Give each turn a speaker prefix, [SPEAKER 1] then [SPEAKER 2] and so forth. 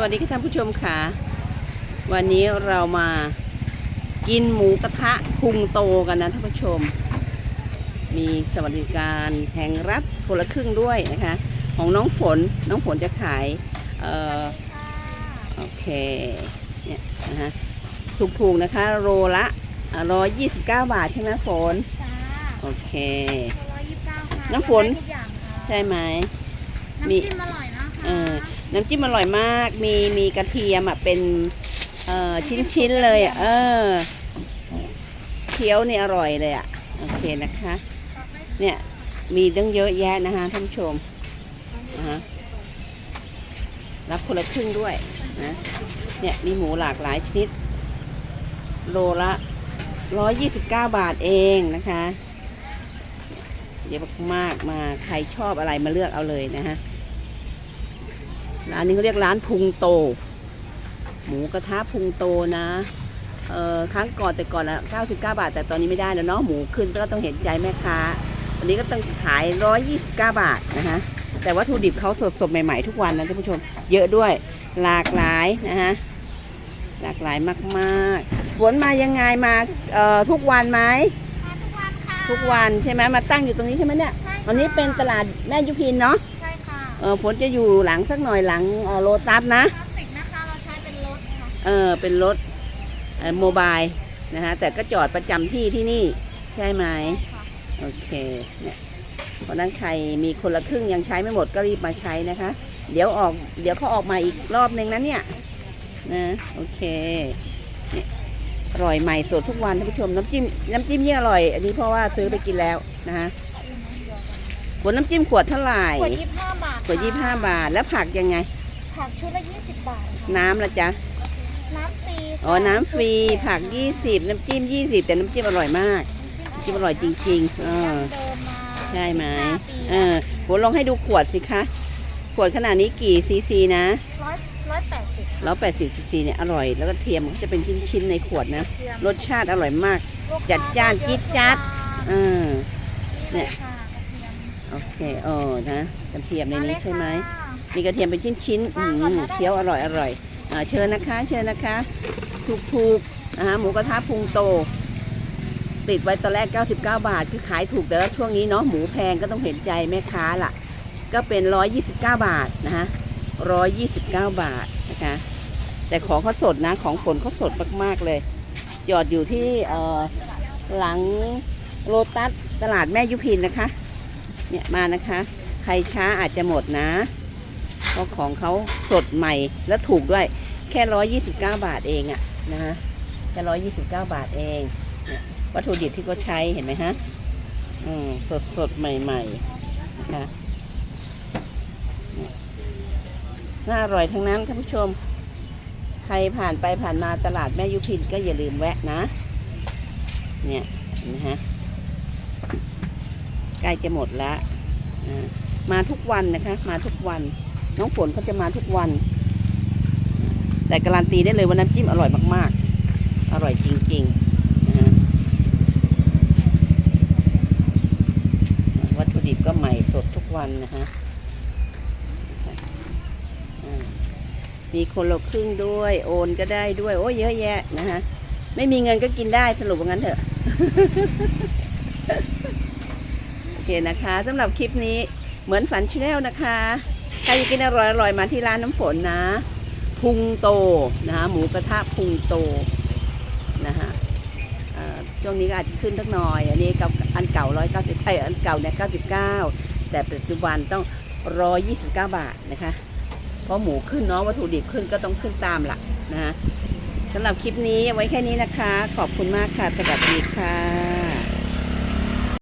[SPEAKER 1] วัสดีค่ะท่านผู้ชมค่ะ วันนี้เรามากินหมูกระทะพุงโตกันนะท่านผู้ชม มีสวัสดิการแห่งรัฐคนละครึ่งด้วยนะคะ ของน้องฝนน้องฝนจะขายเอ่อโอเคเนี่ยนะฮะถูกๆนะคะ โลละร้อยยี่สิบเก้าบาทใช่ไหมฝน
[SPEAKER 2] จ้า
[SPEAKER 1] โอเค
[SPEAKER 2] ร้อยยี่สิบเก้าค่ะ
[SPEAKER 1] น้ำฝน
[SPEAKER 2] ได้ทุกอย่างค่ะ
[SPEAKER 1] ใช่ไหม
[SPEAKER 2] น้ำ
[SPEAKER 1] มี
[SPEAKER 2] จิ้มอร่อยนะคะ
[SPEAKER 1] เออ น้ำจิ้มอร่อยมาก มีมีกระเทียมอะเป็นเอ่อชิ้นชิ้นๆเลยอะเออเคี้ยวเนี่ยอร่อยเลยอะโอเคนะคะ เนี่ยมีตั้งเยอะแยะนะคะท่านผู้ชมนะฮะรับคนละครึ่งด้วยนะเนี่ยมีหมูหลากหลายชนิด โลละร้อยยี่สิบเก้าบาทเองนะคะเยอะมากมาใครชอบอะไรมาเลือกเอาเลยนะฮะ ร้านนี้เขาเรียกร้านพุงโต หมูกระทะพุงโตนะเอ่อครั้งก่อนแต่ก่อนละ99 บาท แต่ตอนนี้ไม่ได้แล้วเนาะหมูขึ้นก็ต้องเห็นใจแม่ค้าวันนี้ก็ต้องขาย 129 บาทนะคะแต่วัตถุดิบเขาสดสดๆใหม่ๆทุกวันนะท่านผู้ชม เยอะด้วยหลากหลายนะฮะหลากหลายมากๆฝนมายังไงมาเอ่อทุกวันไหม
[SPEAKER 2] มาทุกวันค่ะ
[SPEAKER 1] ทุกวันใช่ไหมมาตั้งอยู่ตรงนี้ใช่ไหมเนี่ย
[SPEAKER 2] ใช่ค่ะ
[SPEAKER 1] วันนี้เป็นตลาดแม่ยุพินเนาะ
[SPEAKER 2] ใช่ค่ะ
[SPEAKER 1] เออฝนจะอยู่หลังสักหน่อยหลังเอ่อโลตัสนะ
[SPEAKER 2] พลาสติกนะคะเราใช้เป็นรถค่ะ
[SPEAKER 1] เออเป็นรถเอ่อโมบายนะฮะแต่ก็จอดประจำที่ที่นี่ใช่ไหม
[SPEAKER 2] ค่ะ
[SPEAKER 1] โอเคเนี่ยเพราะฉะนั้นใครมีคนละครึ่งยังใช้ไม่หมดก็รีบมาใช้นะคะ เดี๋ยวออกเดี๋ยวเขาออกมาอีกรอบนึงนะเนี่ยนะโอเคเนี่ยอร่อยใหม่สดทุกวันท่านผู้ชมน้ำจิ้มน้ำจิ้มยิ่งอร่อย อันนี้เพราะว่าซื้อไปกินแล้วนะฮะขวดน้ำจิ้มขวดเท่าไหร่
[SPEAKER 2] ขวดยี่สิบห้าบาท
[SPEAKER 1] ขวดยี่ห้าบาท แล้วผักยังไง
[SPEAKER 2] ผักชุดละยี่สิบบาทค่ะ
[SPEAKER 1] น้ำละจ๊ะ
[SPEAKER 2] น้ำฟรีค่ะ
[SPEAKER 1] อ๋อ น้ำฟรี ผัก 20 น้ำจิ้ม 20 แต่น้ำจิ้มอร่อยมาก น้ำจิ้มอร่อยจริงๆ เออ
[SPEAKER 2] เดิมมา
[SPEAKER 1] ใช่ไหม
[SPEAKER 2] ห้าปี
[SPEAKER 1] เออผมลองให้ดูขวดสิคะ ขวดขนาดนี้กี่ซีซีนะ
[SPEAKER 2] ร้อยร้อยแปดสิบ
[SPEAKER 1] แล้ว80ซีซีเนี่ยอร่อย แล้วก็เทียมมันก็จะเป็นชิ้นๆในขวดนะ รสชาติอร่อยมาก จัดจ้านจี๊ดจ๊าด เออ เนี่
[SPEAKER 2] เนี่ยยค่ะกระเทียม
[SPEAKER 1] โอเคเออนะกระเทียมในนี้ใช่ไหมา
[SPEAKER 2] เลยค่ะ
[SPEAKER 1] มีกระเทียมเป็นชิ้นๆอื
[SPEAKER 2] วางก่อน
[SPEAKER 1] ม
[SPEAKER 2] ก็ได้
[SPEAKER 1] เคี้ยวอร่อยอร่อยอ่าเชิญนะคะ เชิญนะคะ ถูกๆนะคะหมูกระทะพุงโต ติดไว้ตอนแรก 99 บาท คือขายถูกแต่ว่าช่วงนี้เนาะหมูแพงก็ต้องเห็นใจแม่ค้าล่ะ ก็เป็น 129 บาทนะคะ129 บาทนะคะแต่ของเขาสดนะของฝนเขาสดมาก ๆ เลยจอดอยู่ที่เอ่อหลังโลตัสตลาดแม่ยุพินนะคะ เนี่ยมานะคะ ใครช้าอาจจะหมดนะ เพราะของเขาสดใหม่และถูกด้วย แค่ร้อยยี่สิบเก้าบาทเองอะนะฮะแค่ร้อยยี่สิบเก้าบาทเองเนี่ยวัตถุดิบที่เขาใช้เห็นไหมฮะอืมสดสดใหม่ๆนะคะน่าอร่อยทั้งนั้นท่านผู้ชม ใครผ่านไปผ่านมาตลาดแม่ยุพินก็อย่าลืมแวะนะ เนี่ยเห็นไหมฮะ กล้จะหมดแล้วมาทุกวันนะคะ มาทุกวัน น้องฝนเขาจะมาทุกวัน แต่การันตีได้เลยว่าน้ำจิ้มอร่อยมากๆ อร่อยจริงๆวัตถุดิบก็ใหม่สดทุกวันนะฮะมีคนละครึ่งด้วยโอนก็ได้ด้วย โอ้ยเยอะแยะนะฮะไม่มีเงินก็กินได้สรุปว่างั้นเถอะ เคนะคะสำหรับคลิปนี้เหมือนฝันชาแนลนะคะ ใครอยากกินอร่อยอร่อยมาที่ร้านน้ำฝนนะ พุงโตนะคะหมูกระทะพุงโตนะฮะช่วงนี้ก็อาจจะขึ้นสักหน่อย อันนี้กับอันเก่าร้อยเก้าสิบไออันเก่าเนี่ยเก้าสิบเก้าแต่ปัจจุบันต้องร้อยยี่สิบเก้าบาทนะคะ เพราะหมูขึ้นเนาะวัตถุดิบขึ้นก็ต้องขึ้นตามละนะฮะสำหรับคลิปนี้ไว้แค่นี้นะคะ ขอบคุณมากค่ะ สวัสดีค่ะ